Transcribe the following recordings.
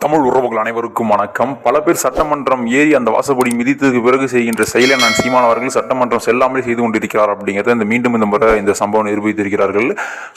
தமிழ் உறவுகள் அனைவருக்கும் வணக்கம். பல பேர் சட்டமன்றம் ஏறி அந்த வாசப்படி மிதித்ததுக்கு பிறகு செய்கின்ற செயலை நான் சீமான் அவர்கள் சட்டமன்றம் செல்லாமலே செய்து கொண்டிருக்கிறார் அப்படிங்கிறத இந்த மீண்டும் இந்த முறை இந்த சம்பவம் நிரூபித்திருக்கிறார்கள்.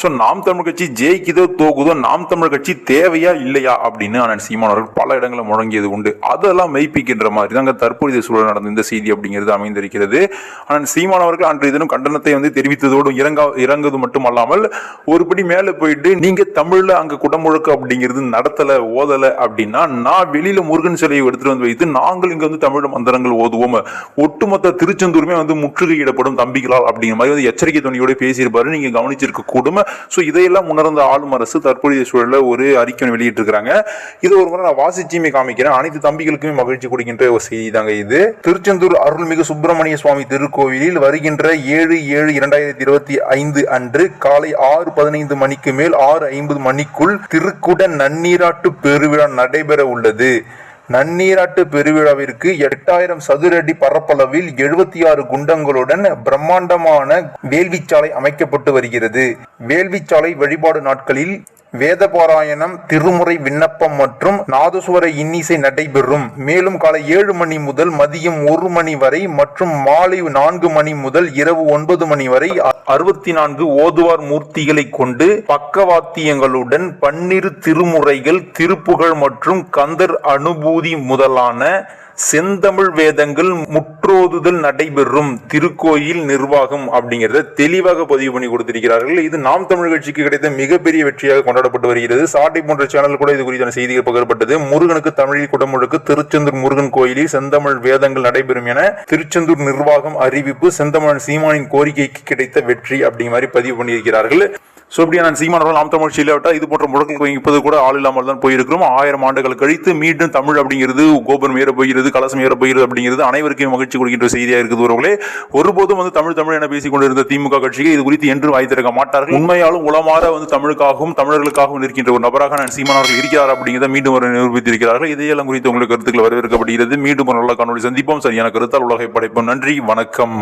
ஸோ நாம் தமிழ் கட்சி ஜெயிக்குதோ தோக்குதோ நாம் தமிழ் கட்சி தேவையா இல்லையா அப்படின்னு அண்ணன் சீமான் அவர்கள் பல இடங்களில் முழங்கியது உண்டு. அதெல்லாம் மெய்ப்பிக்கின்ற மாதிரி தாங்க தற்போதைய சூழல் நடந்த இந்த செய்தி அப்படிங்கிறது அமைந்திருக்கிறது. அண்ணன் சீமான் அவர்கள் இதனும் தினம் கண்டனத்தை வந்து தெரிவித்ததோடு இறங்கா இறங்குவது மட்டும் அல்லாமல் ஒருபடி மேலே போயிட்டு நீங்க தமிழ்ல அங்க குடமுழுக்கு அப்படிங்கிறது நடத்தலை ஓதலை அப்படின்னா நான் வெளியில முருகன் சிலையை எடுத்துட்டு வந்து வைத்து நாங்கள் இங்க வந்து தமிழ் மந்திரங்கள் ஓதுவோம். ஒட்டுமொத்த திருச்செந்தூருமே வந்து முற்றுகையிடப்படும் தம்பிகளால் அப்படிங்கிற மாதிரி வந்து எச்சரிக்கை துணியோட பேசியிருப்பாரு. நீங்க கவனிச்சிருக்க கூடும். ஸோ இதையெல்லாம் உணர்ந்த ஆளும் அரசு தற்போதைய சூழல்ல ஒரு அறிக்கை வெளியிட்டு இருக்காங்க இது ஒரு முறை நான் வாசிச்சியுமே காமிக்கிறேன். அனைத்து தம்பிகளுக்குமே மகிழ்ச்சி கொடுக்கின்ற ஒரு செய்தி தாங்க இது. திருச்செந்தூர் அருள்மிகு சுப்பிரமணிய சுவாமி திருக்கோவிலில் வருகின்ற ஏழு ஏழு இரண்டாயிரத்தி இருபத்தி ஐந்து அன்று காலை ஆறு பதினைந்து மணிக்கு மேல் ஆறு ஐம்பது மணிக்குள் திருக்குட நன்னீராட்டு பெருவிழா நடைபெற உள்ளது. நன்னீராட்டு பெருவிழாவிற்கு எட்டாயிரம் சதுரடி பரப்பளவில் எழுபத்தி ஆறு குண்டங்களுடன் பிரம்மாண்டமான வேள்விச்சாலை அமைக்கப்பட்டு வருகிறது. வேள்விச்சாலை வழிபாடு நாட்களில் வேதபாராயணம் திருமுறை விண்ணப்பம் மற்றும் நாதசுவர இன்னிசை நடைபெறும். மேலும் காலை ஏழு மணி முதல் மதியம் ஒரு மணி வரை மற்றும் மாலை நான்கு மணி முதல் இரவு ஒன்பது மணி வரை அறுபத்தி நான்கு ஓதுவார் மூர்த்திகளை கொண்டு பக்கவாத்தியங்களுடன் பன்னிரு திருமுறைகள் திருப்புகழ் மற்றும் கந்தர் அனுபூதி முதலான செந்தமிழ் வேதங்கள் முற்றோதுதல் நடைபெறும் திருக்கோயில் நிர்வாகம் அப்படிங்கிறத தெளிவாக பதிவு பண்ணி கொடுத்திருக்கிறார்கள். இது நாம் தமிழ் கட்சிக்கு கிடைத்த மிகப்பெரிய வெற்றியாக கொண்டாடப்பட்டு வருகிறது. சாட்டை போன்ற சேனல் கூட இது குறித்தான செய்திகள் பகிரப்பட்டது. முருகனுக்கு தமிழில் குடமுழுக்கு திருச்செந்தூர் முருகன் கோயிலில் செந்தமிழ் வேதங்கள் நடைபெறும் என திருச்செந்தூர் நிர்வாகம் அறிவிப்பு செந்தமிழன் சீமானின் கோரிக்கைக்கு கிடைத்த வெற்றி அப்படிங்கிற மாதிரி பதிவு பண்ணியிருக்கிறார்கள். ஸோ இப்படியா நான் சீமானவர்கள் நாம் தமிழ் இல்லாவிட்டால் இது போன்ற முழக்கங்கள் இப்போது கூட ஆள் இல்லாமல் தான் போயிருக்கிறோம். ஆயிரம் ஆண்டுகள் கழித்து மீண்டும் தமிழ் அப்படிங்கிறது கோபுரம் ஏற போகிறது கலசம் ஏற போகிறது அப்படிங்கிறது அனைவருக்கும் மகிழ்ச்சி கொடுக்கின்ற செய்தியாக இருக்குது ஒருவர்களே ஒருபோதும் வந்து தமிழ் தமிழ் என பேசிக் கொண்டிருந்த திமுக கட்சிக்கு இது குறித்து என்றும் வாய்த்திருக்க மாட்டார்கள். உண்மையாலும் உளமாற வந்து தமிழுக்காகவும் தமிழர்களுக்காகவும் இருக்கின்ற ஒரு நபராக நான் சீமானவர்கள் இருக்கிறார் அப்படிங்கிறத மீண்டும் ஒரு நிரூபித்திருக்கிறார்கள். இதையெல்லாம் குறித்து உங்களுக்கு கருத்துக்கள் வரவேற்கப்படுகிறது. மீண்டும் ஒரு நல்ல காணொலி சந்திப்போம். சரியான கருத்தால் உலகை படைப்போம். நன்றி. வணக்கம்.